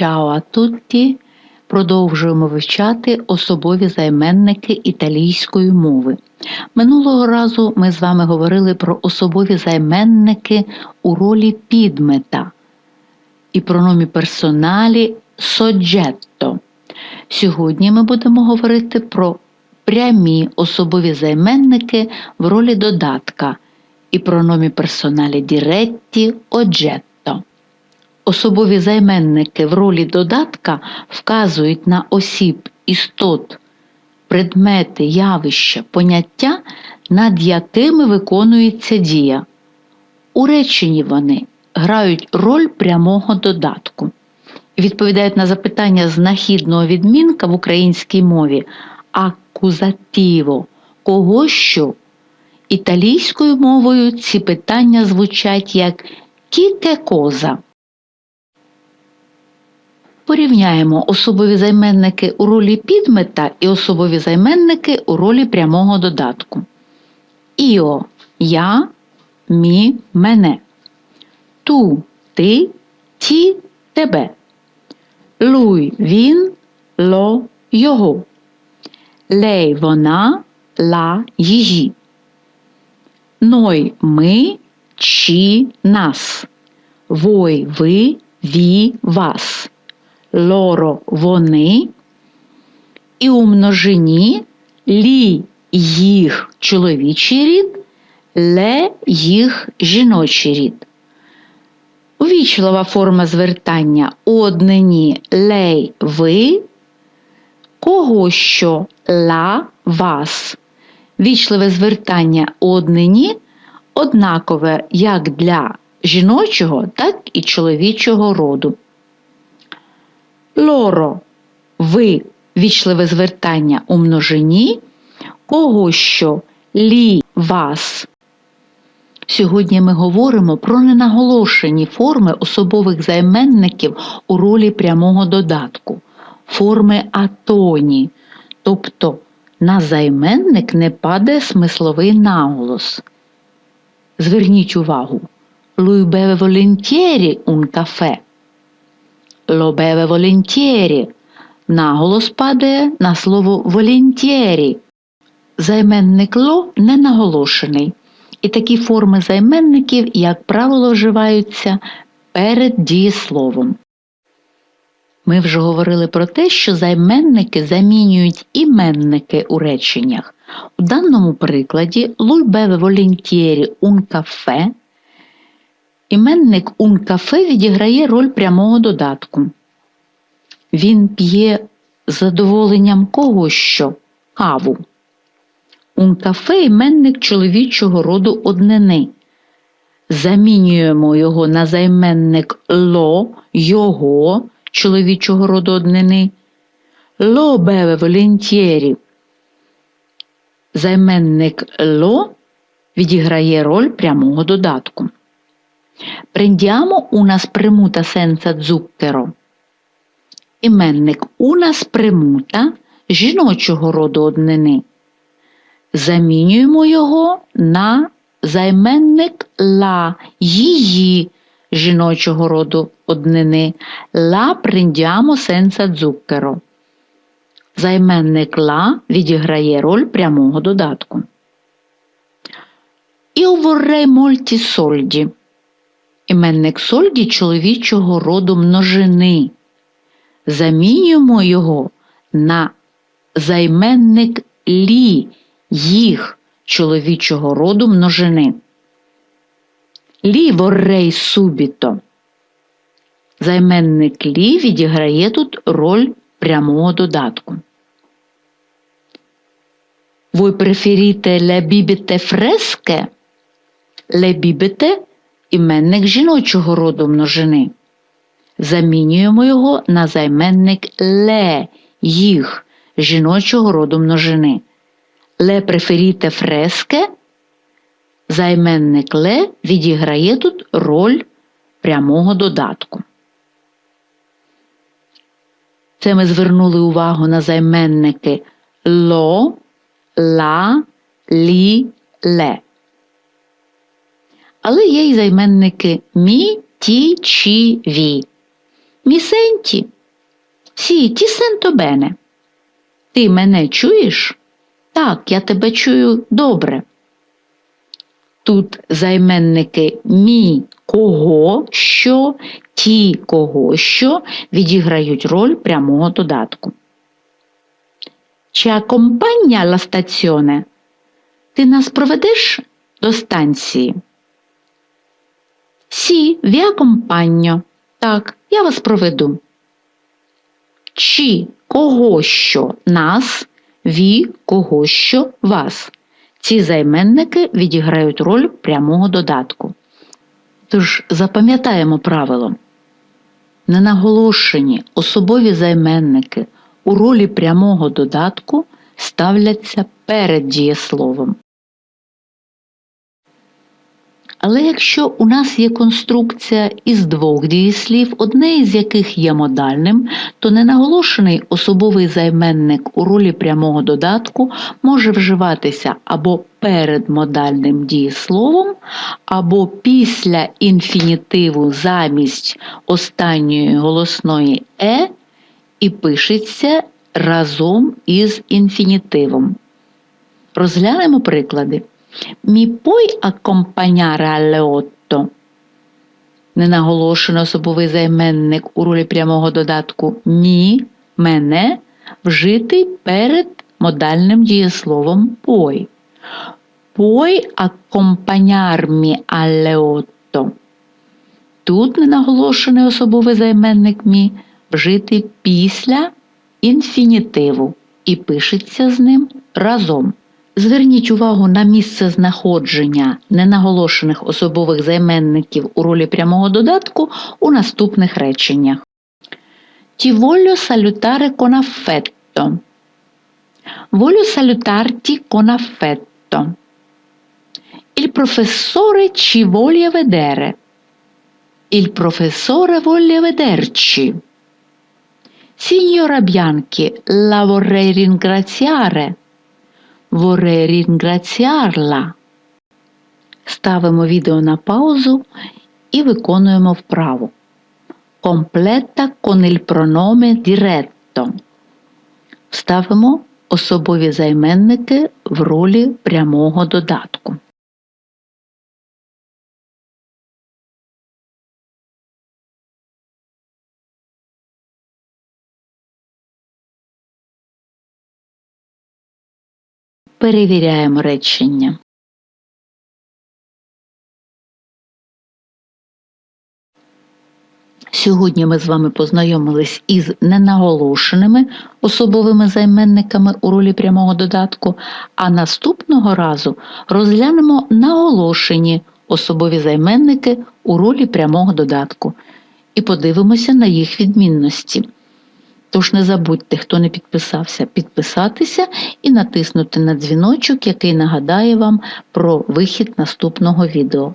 А тутті! Продовжуємо вивчати особові займенники італійської мови. Минулого разу ми з вами говорили про особові займенники у ролі підмета і прономі персоналі соджетто. Сьогодні ми будемо говорити про прямі особові займенники в ролі додатка і прономі персоналі діретті оджетто. Особові займенники в ролі додатка вказують на осіб, істот, предмети, явища, поняття, над якими виконується дія. У реченні вони грають роль прямого додатку. Відповідають на запитання знахідного відмінка в українській мові акузативо кого що. Італійською мовою ці питання звучать як кіке коза. Порівняємо особові займенники у ролі підмета і особові займенники у ролі прямого додатку. Іо я, мі, мене. Ту ти, ті тебе. Луй він, ло його. Лей вона, ла її. Ной ми, чі нас. Вой ви, ві вас лоро вони, і у множині лі їх чоловічий рід, ле їх жіночий рід. Увічлива форма звертання однині лей ви, кого що ла вас. Вічливе звертання однині однакове як для жіночого, так і чоловічого роду. Лоро ви вічливе звертання у множині, кого що лі вас. Сьогодні ми говоримо про ненаголошені форми особових займенників у ролі прямого додатку, форми атоні, тобто на займенник не падає смисловий наголос. Зверніть увагу, beve volentieri un caffè. Lo beve volentieri. Наголос падає на слово волентєрі. Займенник ло не наголошений. І такі форми займенників, як правило, вживаються перед дієсловом. Ми вже говорили про те, що займенники замінюють іменники у реченнях. У даному прикладі lui beve volentieri un Іменник un кафе відіграє роль прямого додатку. Він п'є задоволенням кого що каву. Un кафе іменник чоловічого роду однини. Замінюємо його на займенник ло, його чоловічого роду однини. Ло беве волентєрі. Займенник ло відіграє роль прямого додатку. Prendiamo una spremuta senza zucchero. Іменник una spremuta жіночого роду однини. Замінюємо його на займенник ла її жіночого роду однини. La prendiamo senza zucchero. Займенник ла відіграє роль прямого додатку. Io vorrei molti soldi. Іменник сольді чоловічого роду множини. Замінюємо його на займенник лі їх чоловічого роду множини. Лі воррей субіто. Займенник лі відіграє тут роль прямого додатку. Ви преферіте le bibite fresche? Le bibite іменник жіночого роду множини. Замінюємо його на займенник ле їх жіночого роду множини. Ле преферіте фреске. Займенник ле відіграє тут роль прямого додатку. Це ми звернули увагу на займенники ло, ла, лі, ле. Але є й займенники мі, ті, чі, ві. Senti? Сі, ті сенто бене. Ти мене чуєш? Так, я тебе чую добре. Тут займенники мі кого що, ті кого що відіграють роль прямого додатку. Чи акомпанія ла стаціоне? Ти нас проведеш до станції? Сі, ві акомпаньо. Так, я вас проведу. Чи кого що нас, ві кого що вас. Ці займенники відіграють роль прямого додатку. Тож запам'ятаємо правило. Ненаголошені особові займенники у ролі прямого додатку ставляться перед дієсловом. Але якщо у нас є конструкція із двох дієслів, одне із яких є модальним, то ненаголошений особовий займенник у ролі прямого додатку може вживатися або перед модальним дієсловом, або після інфінітиву замість останньої голосної е і пишеться разом із інфінітивом. Розглянемо приклади. Mi puoi accompagnare alle otto? Ненаголошено особовий займенник у ролі прямого додатку мі, мене вжитий перед модальним дієсловом. Puoi accompagnarmi alle otto? Тут ненаголошений особовий займенник мі вжитий після інфінітиву і пишеться з ним разом. Зверніть увагу на місце знаходження ненаголошених особових займенників у ролі прямого додатку у наступних реченнях. Salutare con affetto. Voglio salutarti con affetto. Il professore ci vuole vedere. Il professore vuole vederci. Signora Bianchi, la vorrei. Vorrei ringraziarla. Ставимо відео на паузу і виконуємо вправу. Комплета con il pronome diretto. Ставимо особові займенники в ролі прямого додатку. Перевіряємо речення. Сьогодні ми з вами познайомились із ненаголошеними особовими займенниками у ролі прямого додатку, а наступного разу розглянемо наголошені особові займенники у ролі прямого додатку і подивимося на їх відмінності. Тож не забудьте, хто не підписався, підписатися і натиснути на дзвіночок, який нагадає вам про вихід наступного відео.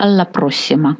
Alla prossima!